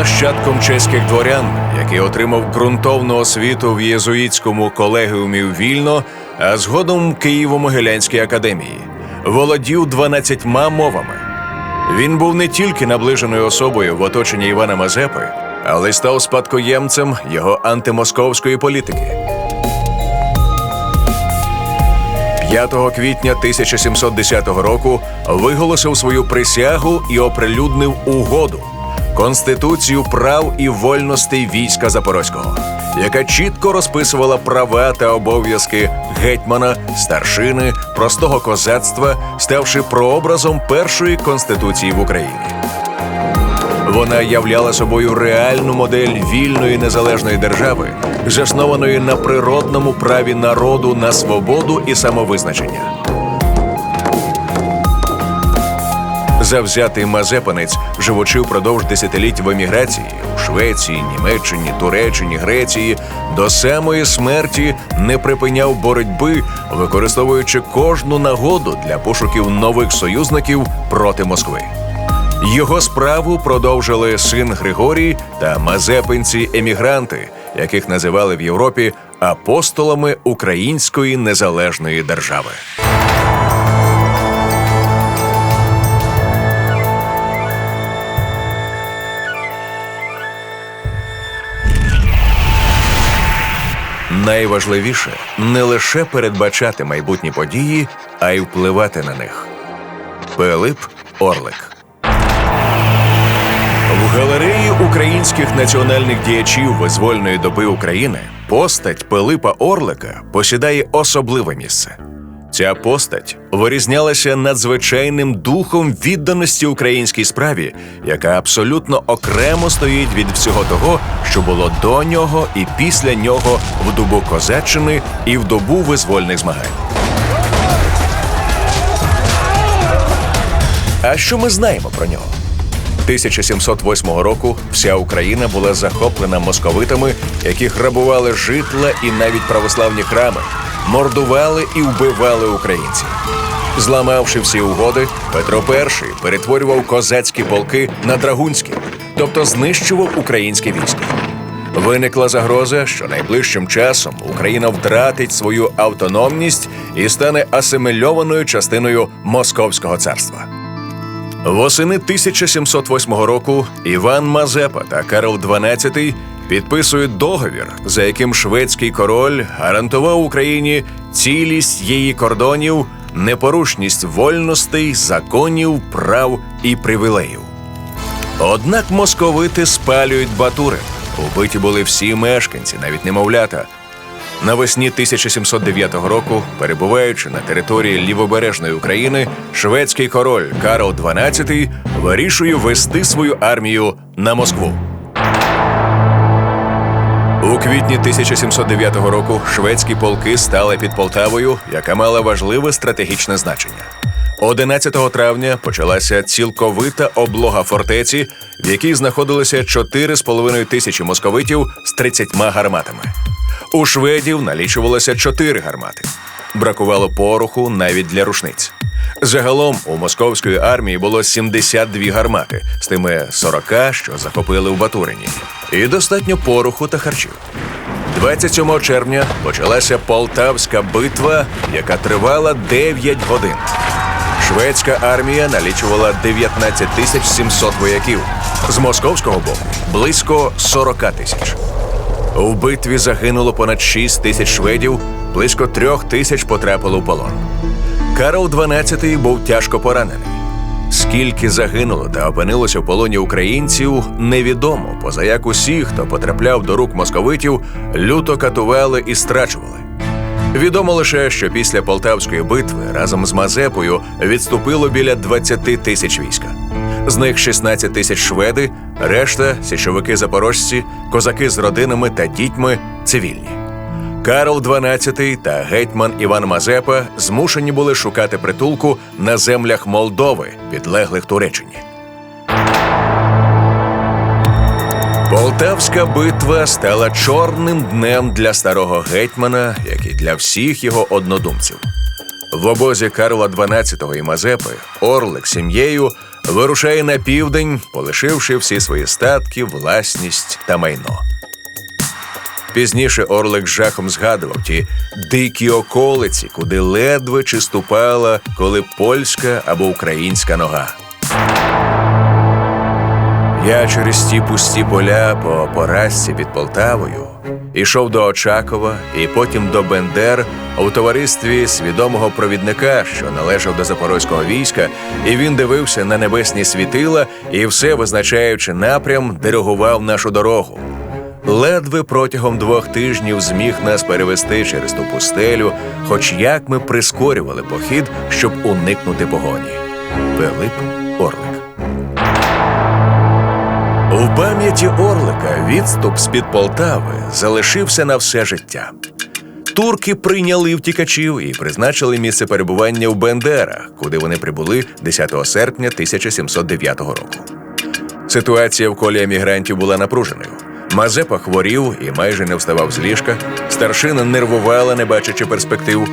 нащадком чеських дворян, який отримав ґрунтовну освіту в єзуїтському колегіумі Вільно, а згодом Києво-Могилянській академії. Володів 12 мовами. Він був не тільки наближеною особою в оточенні Івана Мазепи, але й став спадкоємцем його антимосковської політики. 5 квітня 1710 року виголосив свою присягу і оприлюднив угоду Конституцію прав і вольностей війська Запорозького, яка чітко розписувала права та обов'язки гетьмана, старшини, простого козацтва, ставши прообразом першої конституції в Україні. Вона являла собою реальну модель вільної незалежної держави, заснованої на природному праві народу на свободу і самовизначення. Завзятий мазепанець, живучи впродовж десятиліть в еміграції у Швеції, Німеччині, Туреччині, Греції, до самої смерті не припиняв боротьби, використовуючи кожну нагоду для пошуків нових союзників проти Москви. Його справу продовжили син Григорій та мазепинці-емігранти, яких називали в Європі апостолами Української незалежної держави. Найважливіше не лише передбачати майбутні події, а й впливати на них. Пилип Орлик в галереї українських національних діячів визвольної доби України постать Пилипа Орлика посідає особливе місце. Ця постать вирізнялася надзвичайним духом відданості українській справі, яка абсолютно окремо стоїть від всього того, що було до нього і після нього в добу козаччини і в добу визвольних змагань. А що ми знаємо про нього? 1708 року вся Україна була захоплена московитами, які грабували житла і навіть православні храми, мордували і вбивали українців. Зламавши всі угоди, Петро І перетворював козацькі полки на драгунські, тобто знищував українське військо. Виникла загроза, що найближчим часом Україна втратить свою автономність і стане асимільованою частиною Московського царства. Восени 1708 року Іван Мазепа та Карл XII підписують договір, за яким шведський король гарантував Україні цілість її кордонів, непорушність вольностей, законів, прав і привілеїв. Однак московити спалюють Батурин. Убиті були всі мешканці, навіть немовлята. Навесні 1709 року, перебуваючи на території лівобережної України, шведський король Карл XII вирішує вести свою армію на Москву. У квітні 1709 року шведські полки стали під Полтавою, яка мала важливе стратегічне значення. 11 травня почалася цілковита облога фортеці, в якій знаходилося 4,5 тисячі московитів з 30 гарматами. У шведів налічувалося 4 гармати. Бракувало пороху навіть для рушниць. Загалом у московської армії було 72 гармати з тими 40, що захопили в Батурині, і достатньо пороху та харчів. 27 червня почалася Полтавська битва, яка тривала 9 годин. Шведська армія налічувала 19 тисяч 700 вояків. З московського боку близько 40 тисяч. У битві загинуло понад 6 тисяч шведів, близько трьох тисяч потрапило в полон. Карл XII був тяжко поранений. Скільки загинуло та опинилося в полоні українців, невідомо, поза як усі, хто потрапляв до рук московитів, люто катували і страчували. Відомо лише, що після Полтавської битви разом з Мазепою відступило біля 20 тисяч війська. З них 16 тисяч шведи, решта січовики запорожці, козаки з родинами та дітьми цивільні. Карл XII та гетьман Іван Мазепа змушені були шукати притулку на землях Молдови, підлеглих Туреччині. Полтавська битва стала чорним днем для старого гетьмана, як і для всіх його однодумців. В обозі Карла XII і Мазепи Орлик сім'єю вирушає на південь, полишивши всі свої статки, власність та майно. Пізніше Орлик з жахом згадував ті дикі околиці, куди ледве чи ступала коли польська або українська нога. Я через ті пусті поля по поразці під Полтавою ішов до Очакова і потім до Бендер у товаристві свідомого провідника, що належав до запорозького війська, і він дивився на небесні світила і все визначаючи напрям, диригував нашу дорогу. Ледве протягом двох тижнів зміг нас перевести через ту пустелю, хоч як ми прискорювали похід, щоб уникнути погоні. Пилип Орлик. У пам'яті Орлика відступ з-під Полтави залишився на все життя. Турки прийняли втікачів і призначили місце перебування в Бендерах, куди вони прибули 10 серпня 1709 року. Ситуація в колі емігрантів була напруженою. Мазепа хворів і майже не вставав з ліжка. Старшина нервувала, не бачачи перспектив.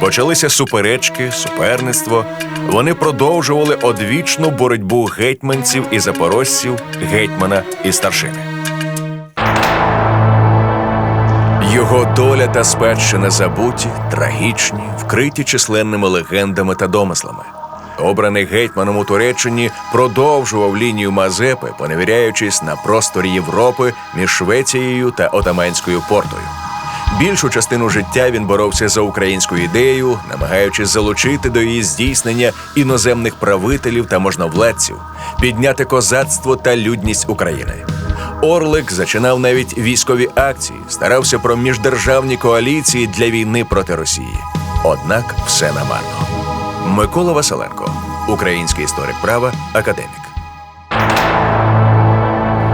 Почалися суперечки, суперництво. Вони продовжували одвічну боротьбу гетьманців і запорожців, гетьмана і старшини. Його доля та спадщина забуті, трагічні, вкриті численними легендами та домислами. Обраний гетьманом у Туреччині продовжував лінію Мазепи, поневіряючись на просторі Європи між Швецією та Отаманською портою. Більшу частину життя він боровся за українську ідею, намагаючись залучити до її здійснення іноземних правителів та можновладців, підняти козацтво та людність України. Орлик зачинав навіть військові акції, старався про міждержавні коаліції для війни проти Росії. Однак все намарно. Микола Василенко, український історик права, академік.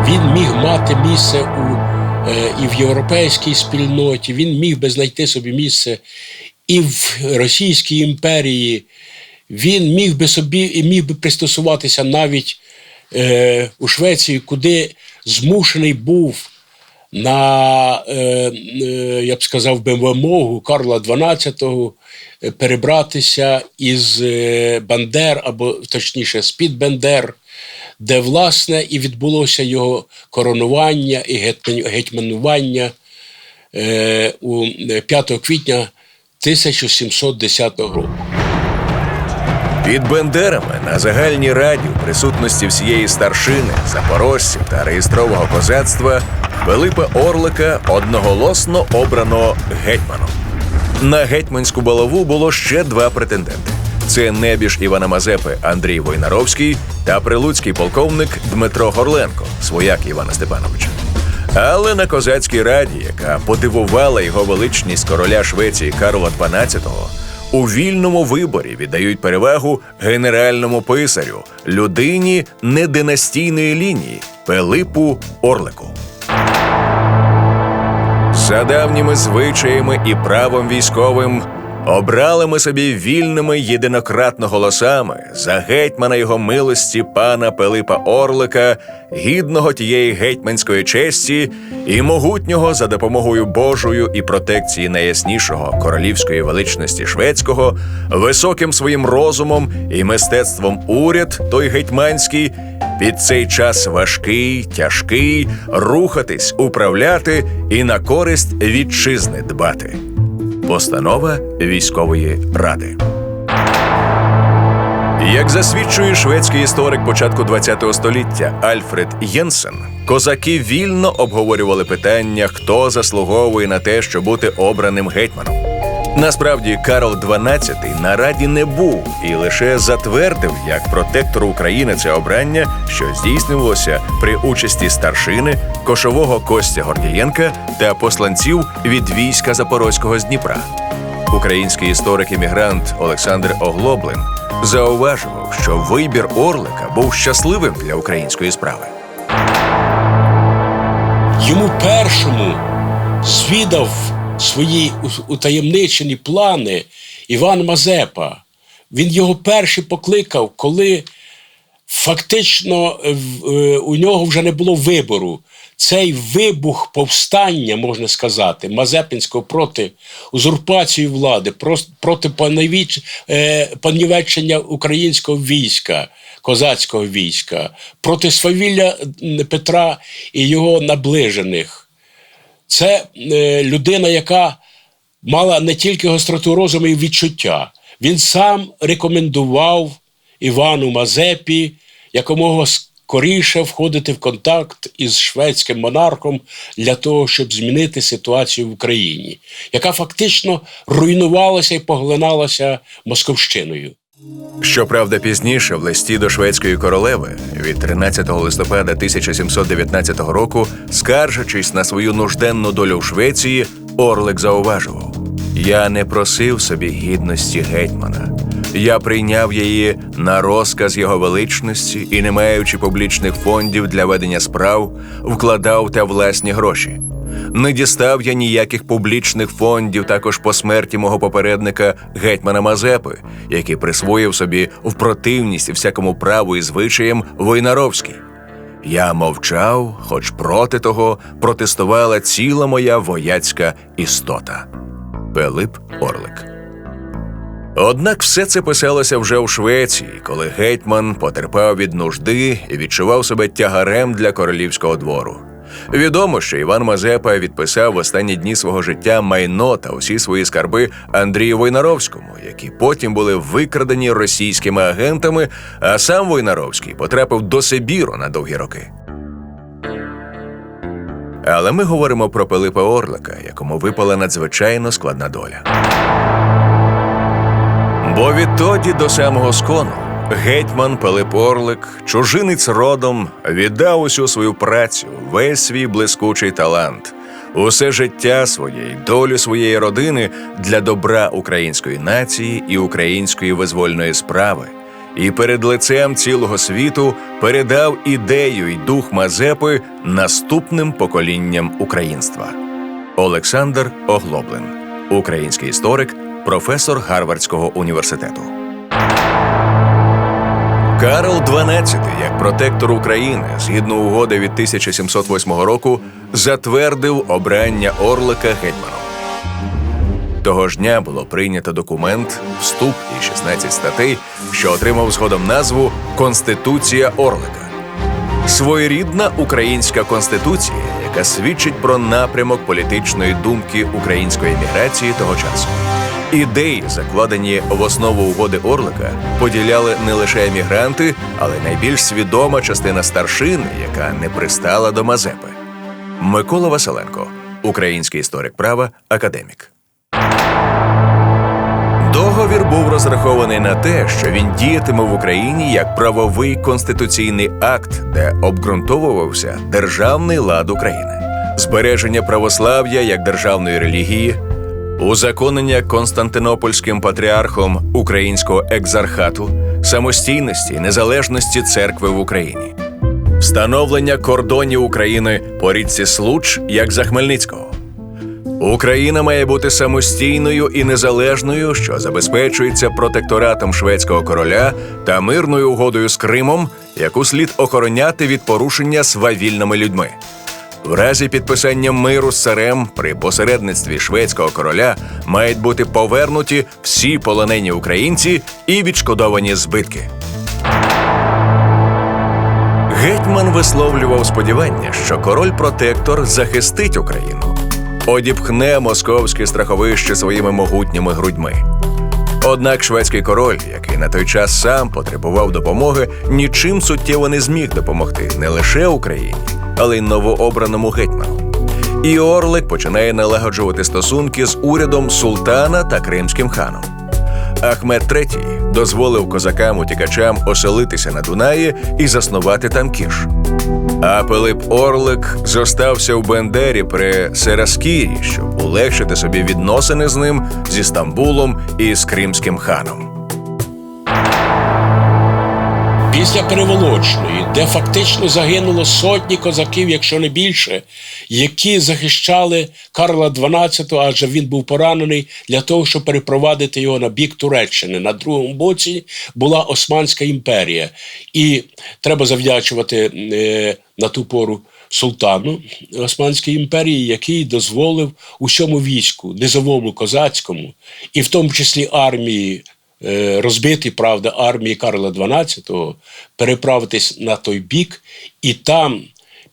Він міг мати місце у, і в європейській спільноті, він міг би знайти собі місце і в Російській імперії. Він міг би собі і міг би пристосуватися навіть е, у Швеції, куди змушений був на, е, е, я б сказав, би вимогу Карла XII е, перебратися із е, Бандер, або точніше, з-під Бендер, де, власне, і відбулося його коронування і гетьманування е, у е, 5 квітня 1710 року. Під Бендерами на загальній раді у присутності всієї старшини, запорожців та реєстрового козацтва Пилипа Орлика одноголосно обрано гетьманом. На гетьманську балаву було ще два претенденти: це небіж Івана Мазепи Андрій Войнаровський та прилуцький полковник Дмитро Горленко, свояк Івана Степановича. Але на козацькій раді, яка подивувала його величність короля Швеції Карла XII, у вільному виборі віддають перевагу генеральному писарю, людині нединастійної лінії Пилипу Орлику. За давніми звичаями і правом військовим обрали ми собі вільними єдинократно голосами за гетьмана його милості пана Пилипа Орлика, гідного тієї гетьманської честі і могутнього за допомогою Божою і протекції найяснішого королівської величності шведського, високим своїм розумом і мистецтвом уряд той гетьманський під цей час важкий, тяжкий, рухатись, управляти і на користь вітчизни дбати. Постанова військової ради. Як засвідчує шведський історик початку ХХ століття Альфред Єнсен, козаки вільно обговорювали питання, хто заслуговує на те, щоб бути обраним гетьманом. Насправді, Карл XII на раді не був і лише затвердив як протектор України це обрання, що здійснювалося при участі старшини, кошового Костя Гордієнка та посланців від війська Запорозького з Дніпра. Український історик-іммігрант Олександр Оглоблин зауважував, що вибір Орлика був щасливим для української справи. Йому першому звідав свої утаємничені плани Іван Мазепа. Він його перший покликав, коли фактично е, е, у нього вже не було вибору. цей вибух повстання, можна сказати, Мазепинського проти узурпації влади, проти е, панівечення українського війська, козацького війська, проти свавілля Петра і його наближених. Це е, людина, яка мала не тільки гостроту розуму і відчуття. Він сам рекомендував Івану Мазепі якомога скоріше входити в контакт із шведським монархом для того, щоб змінити ситуацію в Україні, яка фактично руйнувалася і поглиналася Московщиною. Щоправда, пізніше в листі до шведської королеви від 13 листопада 1719 року, скаржачись на свою нужденну долю в Швеції, Орлик зауважував: Я не просив собі гідності гетьмана. Я прийняв її на розказ його величності і, не маючи публічних фондів для ведення справ, вкладав те власні гроші. Не дістав я ніяких публічних фондів також по смерті мого попередника гетьмана Мазепи, який присвоїв собі в противність всякому праву і звичаям Войнаровський. Я мовчав, хоч проти того протестувала ціла моя вояцька істота. Пилип Орлик. Однак все це писалося вже у Швеції, коли гетьман потерпав від нужди і відчував себе тягарем для королівського двору. Відомо, що Іван Мазепа відписав в останні дні свого життя майно та усі свої скарби Андрію Войнаровському, які потім були викрадені російськими агентами, а сам Войнаровський потрапив до Сибіру на довгі роки. Але ми говоримо про Пилипа Орлика, якому випала надзвичайно складна доля. Бо відтоді до самого скону гетьман Пилип Орлик, чужинець родом, віддав усю свою працю, весь свій блискучий талант, усе життя своє долю своєї родини для добра української нації і української визвольної справи. І перед лицем цілого світу передав ідею й дух Мазепи наступним поколінням українства. Олександр Оглоблин, український історик, професор Гарвардського університету. Карл XII, як протектор України, згідно угоди від 1708 року, затвердив обрання Орлика гетьманом. Того ж дня було прийнято документ, вступ і 16 статей, що отримав згодом назву Конституція Орлика. Своєрідна українська конституція, яка свідчить про напрямок політичної думки української еміграції того часу. Ідеї, закладені в основу угоди Орлика, поділяли не лише емігранти, але найбільш свідома частина старшини, яка не пристала до Мазепи. Микола Василенко, український історик права, академік. Договір був розрахований на те, що він діятиме в Україні як правовий конституційний акт, де обґрунтовувався державний лад України, збереження православ'я як державної релігії, узаконення Константинопольським патріархом українського екзархату, самостійності незалежності церкви в Україні, встановлення кордонів України по річці Случ як за Хмельницького. Україна має бути самостійною і незалежною, що забезпечується протекторатом шведського короля та мирною угодою з Кримом, яку слід охороняти від порушення свавільними людьми. В разі підписання миру з царем при посередництві шведського короля мають бути повернуті всі полонені українці і відшкодовані збитки. Гетьман висловлював сподівання, що король-протектор захистить Україну, одіпхне московське страховище своїми могутніми грудьми. Однак шведський король, який на той час сам потребував допомоги, нічим суттєво не зміг допомогти не лише Україні, але й новообраному гетьману. І Орлик починає налагоджувати стосунки з урядом султана та кримським ханом. Ахмед III дозволив козакам-утікачам оселитися на Дунаї і заснувати там кіш. А Пилип Орлик зостався в Бендері при Сераскірі, щоб улегшити собі відносини з ним зі Стамбулом і з кримським ханом. Після переволочної, де фактично загинуло сотні козаків, якщо не більше, які захищали Карла XII, адже він був поранений для того, щоб перепровадити його на бік Туреччини. На другому боці була Османська імперія. І треба завдячувати е, на ту пору султану Османської імперії, який дозволив усьому війську, низовому козацькому, і в тому числі армії, е, розбитій, правда, армії Карла XII, переправитись на той бік, і там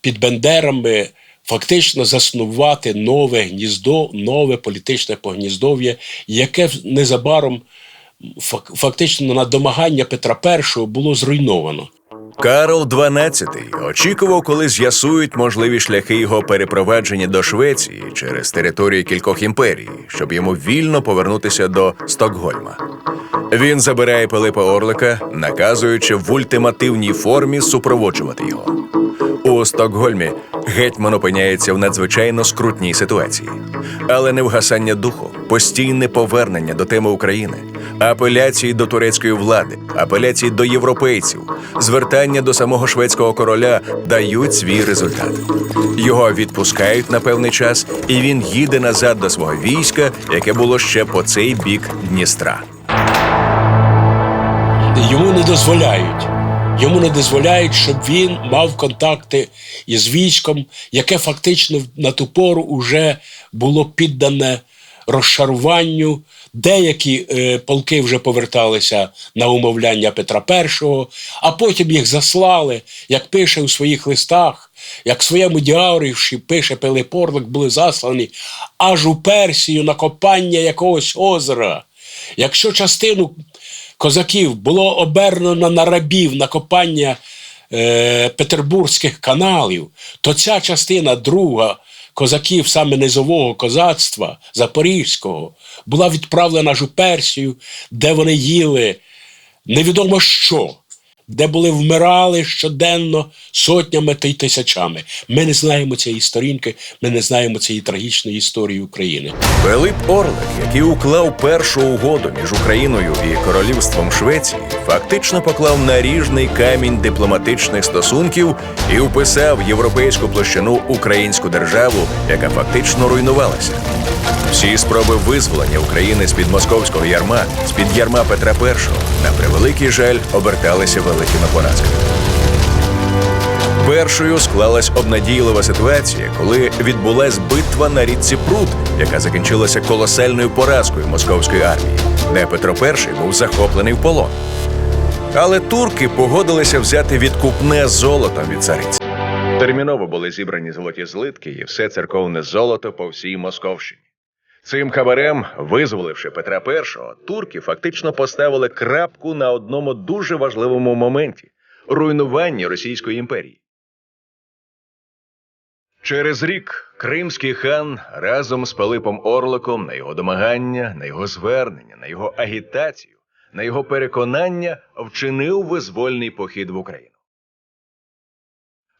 під Бендерами фактично заснувати нове гніздо, нове політичне погніздов'я, яке незабаром фак- фактично на домагання Петра І було зруйновано. Карл XII очікував, коли з'ясують можливі шляхи його перепровадження до Швеції через території кількох імперій, щоб йому вільно повернутися до Стокгольма. Він забирає Пилипа Орлика, наказуючи в ультимативній формі супроводжувати його. У Стокгольмі гетьман опиняється в надзвичайно скрутній ситуації, але не вгасання духу, постійне повернення до теми України, апеляції до турецької влади, апеляції до європейців, звертання до самого шведського короля дають свій результат. Його відпускають на певний час, і він їде назад до свого війська, яке було ще по цей бік Дністра. Йому не дозволяють. Йому не дозволяють, щоб він мав контакти із військом, яке фактично на ту пору вже було піддане розшаруванню. Деякі е, полки вже поверталися на умовляння Петра І, а потім їх заслали, як пише у своїх листах, як в своєму діаріші пише Пилип Орлик, були заслані аж у Персію на копання якогось озера. Якщо частину козаків було обернено на рабів на копання е, петербурзьких каналів, то ця частина друга козаків саме низового козацтва Запорізького була відправлена аж у Персію, де вони їли невідомо що, де були вмирали щоденно сотнями та й тисячами. Ми не знаємо цієї сторінки, ми не знаємо цієї трагічної історії України. Пилип Орлик, який уклав першу угоду між Україною і королівством Швеції, фактично поклав наріжний камінь дипломатичних стосунків і вписав європейську площину українську державу, яка фактично руйнувалася. Всі спроби визволення України з під московського ярма, з під ярма Петра І, на превеликий жаль, оберталися великими поразками. Першою склалась обнадійлива ситуація, коли відбулась битва на річці Прут, яка закінчилася колосальною поразкою московської армії, де Петро І був захоплений в полон. Але турки погодилися взяти відкупне золотом від цариці. Терміново були зібрані золоті злитки і все церковне золото по всій Московщині. Цим хабарем, визволивши Петра І, турки фактично поставили крапку на одному дуже важливому моменті руйнуванні Російської імперії. Через рік кримський хан разом з Пилипом Орликом на його домагання, на його звернення, на його агітацію, на його переконання вчинив визвольний похід в Україну.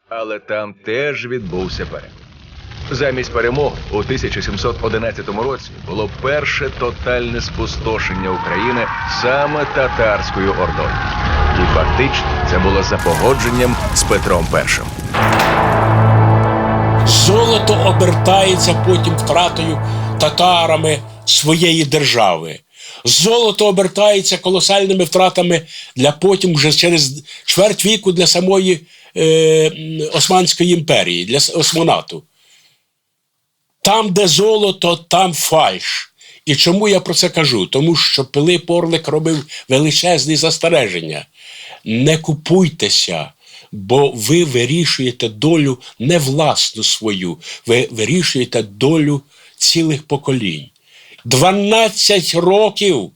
Але там теж відбувся перегляд. Замість перемог у 1711 році було перше тотальне спустошення України саме татарською ордою. І фактично це було за погодженням з Петром І. Золото обертається потім втратою татарами своєї держави. Золото обертається колосальними втратами для потім вже через чверть віку для самої е, Османської імперії, для осмонату. Там, де золото, там фальш. І чому я про це кажу? Тому що Пилип Орлик робив величезні застереження. Не купуйтеся, бо ви вирішуєте долю не власну свою, ви вирішуєте долю цілих поколінь. 12 років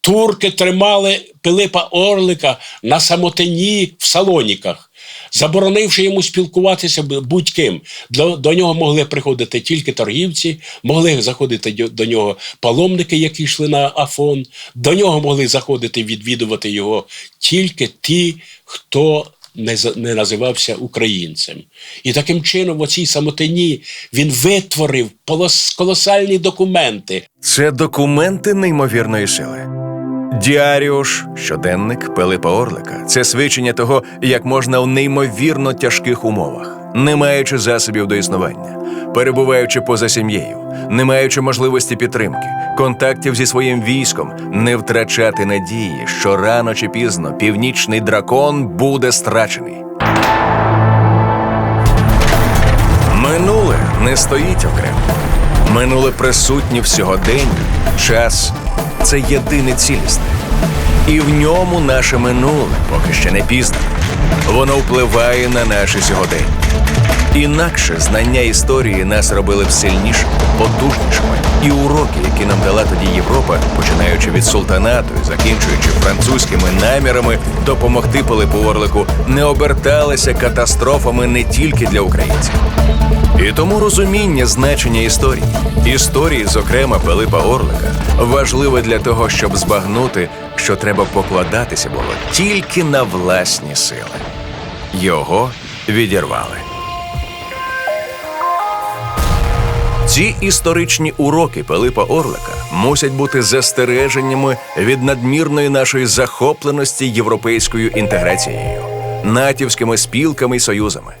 турки тримали Пилипа Орлика на самотині в Салоніках, заборонивши йому спілкуватися будь-ким. До, до нього могли приходити тільки торгівці, могли заходити дьо- до нього паломники, які йшли на Афон, до нього могли заходити відвідувати його тільки ті, хто не, не називався українцем. І таким чином, в оцій самотині він витворив колосальні документи, Це документи неймовірної сили. Діаріуш, щоденник Пилипа Орлика. Це свідчення того, як можна в неймовірно тяжких умовах, не маючи засобів до існування, перебуваючи поза сім'єю, не маючи можливості підтримки, контактів зі своїм військом, не втрачати надії, що рано чи пізно північний дракон буде страчений. Минуле не стоїть окремо. Минуле присутнє в сьогоденні. Час це єдине цілісне. І в ньому наше минуле, поки ще не пізно. Воно впливає на наше сьогодення. Інакше знання історії нас робили б сильнішими, потужнішими. І уроки, які нам дала тоді Європа, починаючи від султанату і закінчуючи французькими намірами допомогти Пилипу Орлику, не оберталися катастрофами не тільки для українців. І тому розуміння значення історії, історії, зокрема Пилипа Орлика, важливе для того, щоб збагнути, що треба покладатися було тільки на власні сили. Його відірвали. Ці історичні уроки Пилипа Орлика мусять бути застереженнями від надмірної нашої захопленості європейською інтеграцією, натівськими спілками й союзами.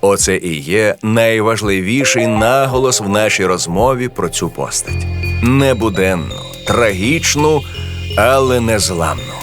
Оце і є найважливіший наголос в нашій розмові про цю постать небуденну, трагічну, але незламну.